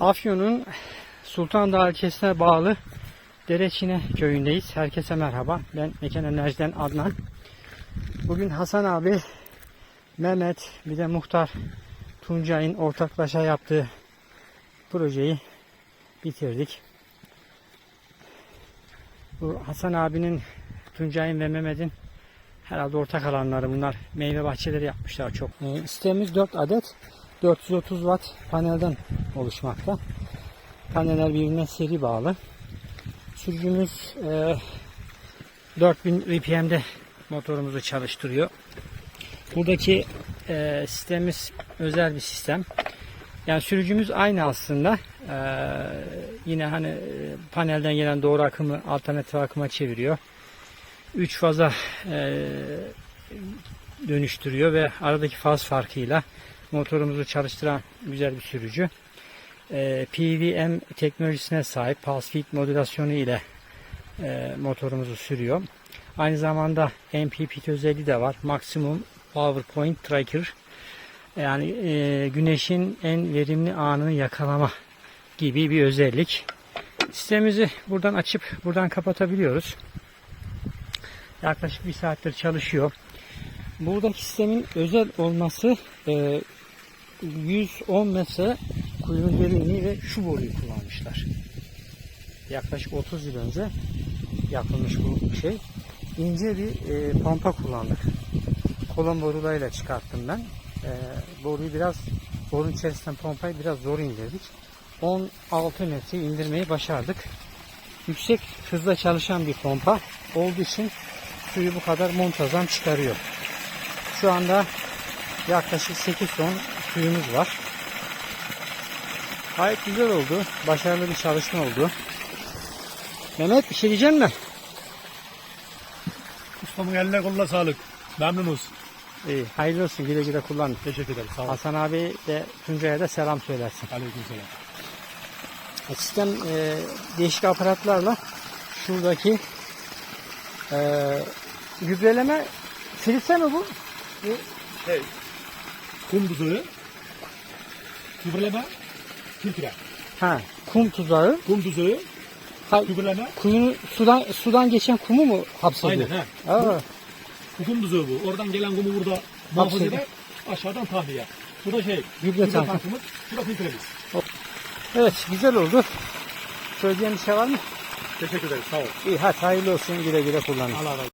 Afyon'un Sultan Dağı ilçesine bağlı Dereçine köyündeyiz. Herkese merhaba. Ben Mekan Enerji'den Adnan. Bugün Hasan abi, Mehmet, bir de muhtar Tuncay'ın ortaklaşa yaptığı projeyi bitirdik. Bu Hasan abinin, Tuncay'ın ve Mehmet'in herhalde ortak alanları bunlar. Meyve bahçeleri yapmışlar çok. Ee, Sistemimiz 4 adet 430 watt panelden oluşmakta. Paneller birbirine seri bağlı. Sürücümüz e, 4000 RPM'de motorumuzu çalıştırıyor. Buradaki e, sistemimiz özel bir sistem. Yani sürücümüz aynı aslında. E, yine hani e, panelden gelen doğru akımı alternatif akıma çeviriyor. 3 faza e, dönüştürüyor ve aradaki faz farkıyla motorumuzu çalıştıran güzel bir sürücü. E, PWM teknolojisine sahip pulse feed modülasyonu ile e, motorumuzu sürüyor. Aynı zamanda MPPT özelliği de var. Maximum Power Point Tracker. Yani e, güneşin en verimli anını yakalama gibi bir özellik. Sistemimizi buradan açıp buradan kapatabiliyoruz. Yaklaşık bir saattir çalışıyor. Buradaki sistemin özel olması e, 110 metre kuyunun derinliği ve şu boruyu kullanmışlar. Yaklaşık 30 yıl önce yapılmış bu şey. İnce bir e, pompa kullandık. Kolon borularıyla çıkarttım ben. E, boruyu biraz borun içerisinden pompayı biraz zor indirdik. 16 metre indirmeyi başardık. Yüksek hızla çalışan bir pompa olduğu için suyu bu kadar muntazam çıkarıyor. Şu anda yaklaşık 8 ton suyumuz var. Gayet güzel oldu. Başarılı bir çalışma oldu. Mehmet bir şey diyecek mi? Ustamın eline koluna sağlık. Memnunuz. İyi, hayırlı olsun. Güle güle kullan. Teşekkür ederim. Sağ olun. Hasan abi de Tuncay'a da selam söylersin. Aleykümselam. Sistem e, değişik aparatlarla şuradaki e, gübreleme filtre mi bu? Hey. Kum tuzağı. Gübreleme. Filtre. Ha, kum tuzağı. Kum tuzağı. Ha, Gübreleme. kuyunu sudan sudan geçen kumu mu hapsediyor? Aynen ha. Aa, Bu kum tuzağı bu. Oradan gelen kumu burada muhafaza Hapsediyor. eder. Aşağıdan tahliye. Bu da şey. Gübre tankı. tankımız. Bu da filtremiz. evet, güzel oldu. Söyleyeceğim bir şey var mı? Teşekkür ederim. Sağ ol. İyi, hadi hayırlı olsun. Güle güle kullanın. Allah razı olsun.